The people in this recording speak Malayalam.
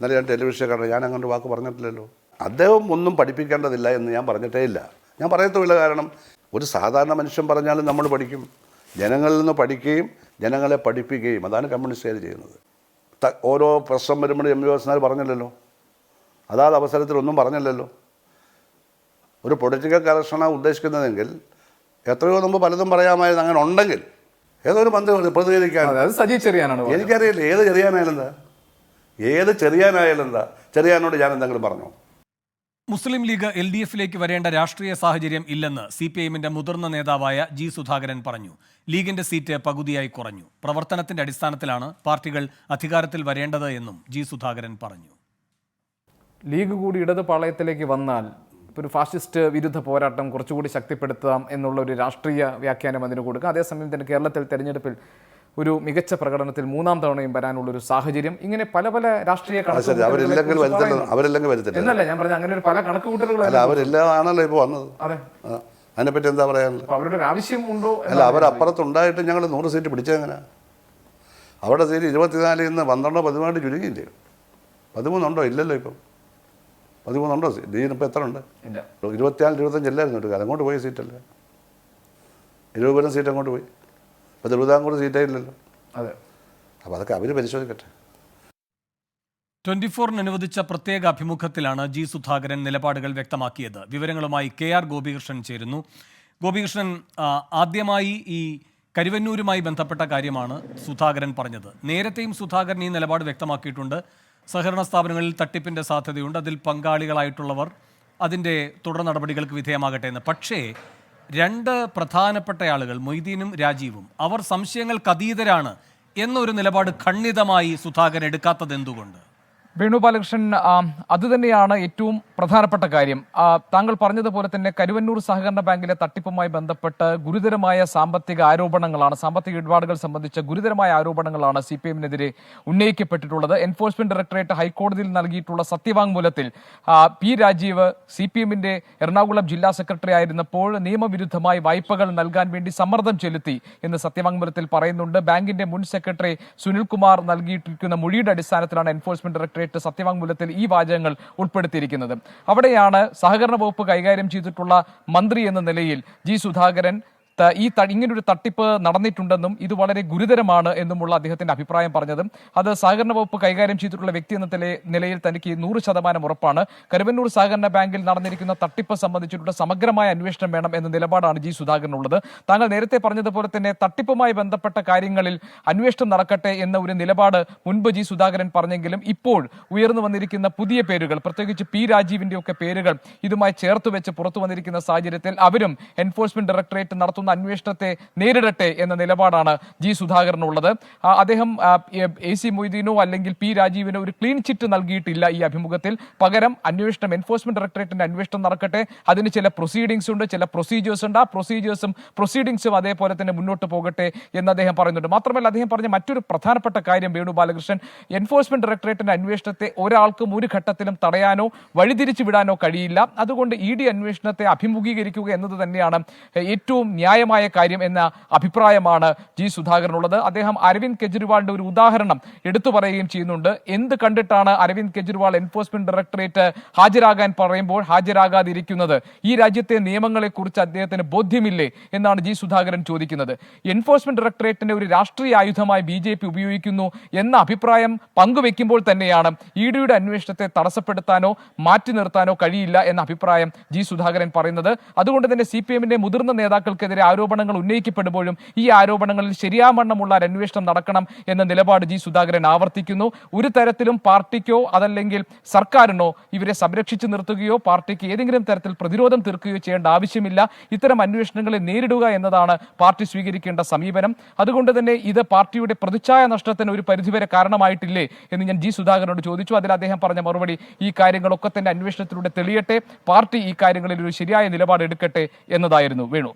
ഇന്നലെ ഞാൻ ടെലിവിഷൻ കണ്ടു. ഞാൻ അങ്ങനെ ഒരു വാക്ക് പറഞ്ഞിട്ടില്ലല്ലോ. അദ്ദേഹം ഒന്നും പഠിപ്പിക്കേണ്ടതില്ല എന്ന് ഞാൻ പറഞ്ഞിട്ടേ ഇല്ല. ഞാൻ പറയത്തുമില്ല കാരണം ഒരു സാധാരണ മനുഷ്യൻ പറഞ്ഞാലും നമ്മൾ പഠിക്കും. ജനങ്ങളിൽ നിന്ന് പഠിക്കുകയും ജനങ്ങളെ പഠിപ്പിക്കുകയും. അതാണ് കമ്മ്യൂണിസ്റ്റ് കമ്മ്യൂണിസ്റ്റുകാർ ചെയ്യുന്നത്. ഓരോ പ്രശ്നം വരുമ്പോൾ എം വി വാസനാർ പറഞ്ഞില്ലല്ലോ. അതാത് അവസരത്തിൽ ഒന്നും പറഞ്ഞില്ലല്ലോ. ഒരു പൊളിറ്റിക്കൽ കറക്ഷനാണ് ഉദ്ദേശിക്കുന്നതെങ്കിൽ എത്രയോ മുമ്പ് പലതും പറയാമായിരുന്നു. അങ്ങനെ ഉണ്ടെങ്കിൽ ഏതൊരു മന്ത്രി പ്രതികരിക്കാൻ. എനിക്കറിയില്ല. ഏത് ചെറിയാനായാലെന്താ ഏത് ചെറിയാനായാലും എന്താ? ചെറിയാനോട് ഞാൻ എന്തെങ്കിലും പറഞ്ഞോ? മുസ്ലിം ലീഗ് എൽ ഡി എഫിലേക്ക് വരേണ്ട രാഷ്ട്രീയ സാഹചര്യം ഇല്ലെന്ന് സി പി ഐഎമ്മിന്റെ മുതിർന്ന നേതാവായ ജി സുധാകരൻ പറഞ്ഞു. ലീഗിന്റെ സീറ്റ് പകുതിയായി കുറഞ്ഞു. പ്രവർത്തനത്തിന്റെ അടിസ്ഥാനത്തിലാണ് പാർട്ടികൾ അധികാരത്തിൽ വരേണ്ടത് എന്നും ജി സുധാകരൻ പറഞ്ഞു. ലീഗ് കൂടി ഇടത് പാളയത്തിലേക്ക് വന്നാൽ ഒരു ഫാസിസ്റ്റ് വിരുദ്ധ പോരാട്ടം കുറച്ചുകൂടി ശക്തിപ്പെടുത്താം എന്നുള്ള ഒരു രാഷ്ട്രീയ വ്യാഖ്യാനം അതിന് കൊടുക്കുക. അതേസമയം തന്നെ കേരളത്തിൽ തെരഞ്ഞെടുപ്പിൽ ഒരു മികച്ച പ്രകടനത്തിൽ മൂന്നാം തവണയും വരാനുള്ള ഒരു സാഹചര്യം. ഇങ്ങനെ പല പല രാഷ്ട്രീയ എന്നല്ല ഞാൻ പറഞ്ഞ അങ്ങനെ ഒരു പല കണക്കുകൂട്ടലുകൾ അല്ല അവരെല്ലാം ആണല്ലോ ഇപ്പോൾ വന്നത്. അതെ. അതിനെപ്പറ്റി എന്താ പറയാനുള്ളത്? അപ്പൊ അവരുടെ ആവശ്യം ഉണ്ടോ അല്ല അവരപ്പുറത്തുണ്ടായിട്ട് ഞങ്ങൾ നൂറ് സീറ്റ് പിടിച്ചെങ്ങനെ അവിടെ സീറ്റ് ഇരുപത്തിനാലിൽ നിന്ന് പന്ത്രണ്ടോ പതിമൂന്നായിട്ട് ചുരുങ്ങിയില്ലേ? പതിമൂന്നുണ്ടോ? ഇല്ലല്ലോ ഇപ്പം. പതിമൂന്നുണ്ടോ സീറ്റ് ഇതിനിപ്പോൾ എത്ര ഉണ്ട്? ഇരുപത്തിനാല് ഇരുപത്തഞ്ച് എല്ലായിരുന്നു കാലം? അങ്ങോട്ട് പോയ സീറ്റല്ലേ? ഇരുപതിനും സീറ്റ് അങ്ങോട്ട് പോയി. ഇപ്പോൾ തിരുവിതാംകൂർ സീറ്റേ ഇല്ലല്ലോ അതെ. അപ്പോൾ അതൊക്കെ അവർ പരിശോധിക്കട്ടെ. ട്വന്റി ഫോറിന് അനുവദിച്ച പ്രത്യേക അഭിമുഖത്തിലാണ് ജി സുധാകരൻ നിലപാടുകൾ വ്യക്തമാക്കിയത്. വിവരങ്ങളുമായി കെ ആർ ഗോപികൃഷ്ണൻ ചേരുന്നു. ഗോപികൃഷ്ണൻ ആദ്യമായി ഈ കരുവന്നൂരുമായി ബന്ധപ്പെട്ട കാര്യമാണ് സുധാകരൻ പറഞ്ഞത്. നേരത്തെയും സുധാകരൻ ഈ നിലപാട് വ്യക്തമാക്കിയിട്ടുണ്ട്. സഹകരണ സ്ഥാപനങ്ങളിൽ തട്ടിപ്പിന്റെ സാധ്യതയുണ്ട്. അതിൽ പങ്കാളികളായിട്ടുള്ളവർ അതിന്റെ തുടർ നടപടികൾക്ക് വിധേയമാകട്ടെ എന്ന്. പക്ഷേ രണ്ട് പ്രധാനപ്പെട്ട ആളുകൾ മൊയ്തീനും രാജീവും. അവർ സംശയങ്ങൾക്ക് അതീതരാണ് എന്നൊരു നിലപാട് ഖണ്ഡിതമായി സുധാകരൻ എടുക്കാത്തത് എന്തുകൊണ്ട് വേണു ബാലകൃഷ്ണൻ അതുതന്നെയാണ് ഏറ്റവും പ്രധാനപ്പെട്ട കാര്യം. താങ്കൾ പറഞ്ഞതുപോലെ തന്നെ കരുവന്നൂർ സഹകരണ ബാങ്കിലെ തട്ടിപ്പുമായി ബന്ധപ്പെട്ട് ഗുരുതരമായ സാമ്പത്തിക ആരോപണങ്ങളാണ് സാമ്പത്തിക ഇടപാടുകൾ സംബന്ധിച്ച ഗുരുതരമായ ആരോപണങ്ങളാണ് സി പി എമ്മിനെതിരെ ഉന്നയിക്കപ്പെട്ടിട്ടുള്ളത്. എൻഫോഴ്സ്മെന്റ് ഡയറക്ടറേറ്റ് ഹൈക്കോടതിയിൽ നൽകിയിട്ടുള്ള സത്യവാങ്മൂലത്തിൽ പി രാജീവ് സി പി എമ്മിന്റെ എറണാകുളം ജില്ലാ സെക്രട്ടറി ആയിരുന്നപ്പോൾ നിയമവിരുദ്ധമായി വായ്പകൾ നൽകാൻ വേണ്ടി സമ്മർദ്ദം ചെലുത്തി എന്ന് സത്യവാങ്മൂലത്തിൽ പറയുന്നുണ്ട്. ബാങ്കിന്റെ മുൻ സെക്രട്ടറി സുനിൽകുമാർ നൽകിയിട്ടിരിക്കുന്ന മൊഴിയുടെ അടിസ്ഥാനത്തിലാണ് എൻഫോഴ്സ്മെന്റ് ഡയറക്ടറേറ്റ് സത്യവാങ്മൂലത്തിൽ ഈ വാചകങ്ങൾ ഉൾപ്പെടുത്തിയിരിക്കുന്നത്. അവിടെയാണ് സഹകരണ വകുപ്പ് കൈകാര്യം ചെയ്തിട്ടുള്ള മന്ത്രി എന്ന നിലയിൽ ജി സുധാകരൻ ഈ ഇങ്ങനെ ഒരു തട്ടിപ്പ് നടന്നിട്ടുണ്ടെന്നും ഇത് വളരെ ഗുരുതരമാണ് എന്നുമുള്ള അദ്ദേഹത്തിന്റെ അഭിപ്രായം പറഞ്ഞതും. അത് സഹകരണ വകുപ്പ് കൈകാര്യം ചെയ്തിട്ടുള്ള വ്യക്തി എന്ന നില- നിലയിൽ തനിക്ക് നൂറ് ശതമാനം ഉറപ്പാണ്. കരുവന്നൂർ സഹകരണ ബാങ്കിൽ നടന്നിരിക്കുന്ന തട്ടിപ്പ് സംബന്ധിച്ചിട്ടുള്ള സമഗ്രമായ അന്വേഷണം വേണം എന്ന നിലപാടാണ് ജി സുധാകരനുള്ളത്. താങ്കൾ നേരത്തെ പറഞ്ഞതുപോലെ തന്നെ തട്ടിപ്പുമായി ബന്ധപ്പെട്ട കാര്യങ്ങളിൽ അന്വേഷണം നടക്കട്ടെ എന്ന ഒരു നിലപാട് മുൻപ് ജി സുധാകരൻ പറഞ്ഞെങ്കിലും ഇപ്പോൾ ഉയർന്നു വന്നിരിക്കുന്ന പുതിയ പേരുകൾ പ്രത്യേകിച്ച് പി രാജീവിന്റെ ഒക്കെ പേരുകൾ ഇതുമായി ചേർത്ത് വെച്ച് പുറത്തു വന്നിരിക്കുന്ന സാഹചര്യത്തിൽ അവരും എൻഫോഴ്സ്മെന്റ് ഡയറക്ടറേറ്റ് നടത്തുന്ന അന്വേഷണത്തെ നേരിടട്ടെ എന്ന നിലപാടാണ് ജി സുധാകരനുള്ളത്. അദ്ദേഹം എ സി മൊയ്തീനോ അല്ലെങ്കിൽ പി രാജീവിനോ ഒരു ക്ലീൻ ചിറ്റ് നൽകിയിട്ടില്ല ഈ അഭിമുഖത്തിൽ. പകരം അന്വേഷണം എൻഫോഴ്സ്മെന്റ് ഡയറക്ടറേറ്റിന്റെ അന്വേഷണം നടക്കട്ടെ. അതിന് ചില പ്രൊസീഡിങ്സ് ഉണ്ട് ചില പ്രൊസീജിയേഴ്സ് ഉണ്ട്. ആ പ്രൊസീജിയേഴ്സും പ്രൊസീഡിങ്സും അതേപോലെ തന്നെ മുന്നോട്ട് പോകട്ടെ എന്ന് അദ്ദേഹം പറയുന്നുണ്ട്. മാത്രമല്ല അദ്ദേഹം പറഞ്ഞ മറ്റൊരു പ്രധാനപ്പെട്ട കാര്യം വേണു ബാലകൃഷ്ണൻ എൻഫോഴ്സ്മെന്റ് ഡയറക്ടറേറ്റിന്റെ അന്വേഷണത്തെ ഒരാൾക്കും ഒരു ഘട്ടത്തിലും തടയാനോ വഴിതിരിച്ചു വിടാനോ കഴിയില്ല. അതുകൊണ്ട് ഇ ഡി അന്വേഷണത്തെ അഭിമുഖീകരിക്കുക എന്നത് തന്നെയാണ് ഏറ്റവും ന്യായമായ കാര്യം എന്ന അഭിപ്രായമാണ് ജി സുധാകരനുള്ളത്. അദ്ദേഹം അരവിന്ദ് കെജ്രിവാളിന്റെ ഒരു ഉദാഹരണം എടുത്തു പറയുകയും ചെയ്യുന്നുണ്ട്. എന്ത് കണ്ടിട്ടാണ് അരവിന്ദ് കെജ്രിവാൾ എൻഫോഴ്സ്മെന്റ് ഡയറക്ടറേറ്റ് ഹാജരാകാൻ പറയുമ്പോൾ ഹാജരാകാതിരിക്കുന്നത്? ഈ രാജ്യത്തെ നിയമങ്ങളെക്കുറിച്ച് അദ്ദേഹത്തിന് ബോധ്യമില്ലേ എന്നാണ് ജി സുധാകരൻ ചോദിക്കുന്നത്. എൻഫോഴ്സ്മെന്റ് ഡയറക്ടറേറ്റിന്റെ ഒരു രാഷ്ട്രീയ ആയുധമായി ബി ജെ പി ഉപയോഗിക്കുന്നു എന്ന അഭിപ്രായം പങ്കുവെക്കുമ്പോൾ തന്നെയാണ് ഇ ഡിയുടെ അന്വേഷണത്തെ തടസ്സപ്പെടുത്താനോ മാറ്റി നിർത്താനോ കഴിയില്ല എന്ന അഭിപ്രായം ജി സുധാകരൻ പറയുന്നത്. അതുകൊണ്ട് തന്നെ സി പി എമ്മിന്റെ മുതിർന്ന നേതാക്കൾക്കെതിരെ ആരോപണങ്ങൾ ഉന്നയിക്കപ്പെടുമ്പോഴും ഈ ആരോപണങ്ങളിൽ ശരിയാവണ്ണമുള്ള ഒരു അന്വേഷണം നടക്കണം എന്ന നിലപാട് ജി സുധാകരൻ ആവർത്തിക്കുന്നു. ഒരു തരത്തിലും പാർട്ടിക്കോ അതല്ലെങ്കിൽ സർക്കാരിനോ ഇവരെ സംരക്ഷിച്ചു നിർത്തുകയോ പാർട്ടിക്ക് ഏതെങ്കിലും തരത്തിൽ പ്രതിരോധം തീർക്കുകയോ ചെയ്യേണ്ട ആവശ്യമില്ല. ഇത്തരം അന്വേഷണങ്ങളെ നേരിടുക എന്നതാണ് പാർട്ടി സ്വീകരിക്കേണ്ട സമീപനം. അതുകൊണ്ട് തന്നെ ഇത് പാർട്ടിയുടെ പ്രതിച്ഛായ നഷ്ടത്തിന് ഒരു പരിധിവരെ കാരണമായിട്ടില്ലേ എന്ന് ഞാൻ ജി സുധാകരനോട് ചോദിച്ചു. അതിൽ അദ്ദേഹം പറഞ്ഞ മറുപടി ഈ കാര്യങ്ങളൊക്കെ തന്നെ അന്വേഷണത്തിലൂടെ തെളിയട്ടെ പാർട്ടി ഈ കാര്യങ്ങളിൽ ഒരു ശരിയായ നിലപാട് എടുക്കട്ടെ എന്നതായിരുന്നു വേണു.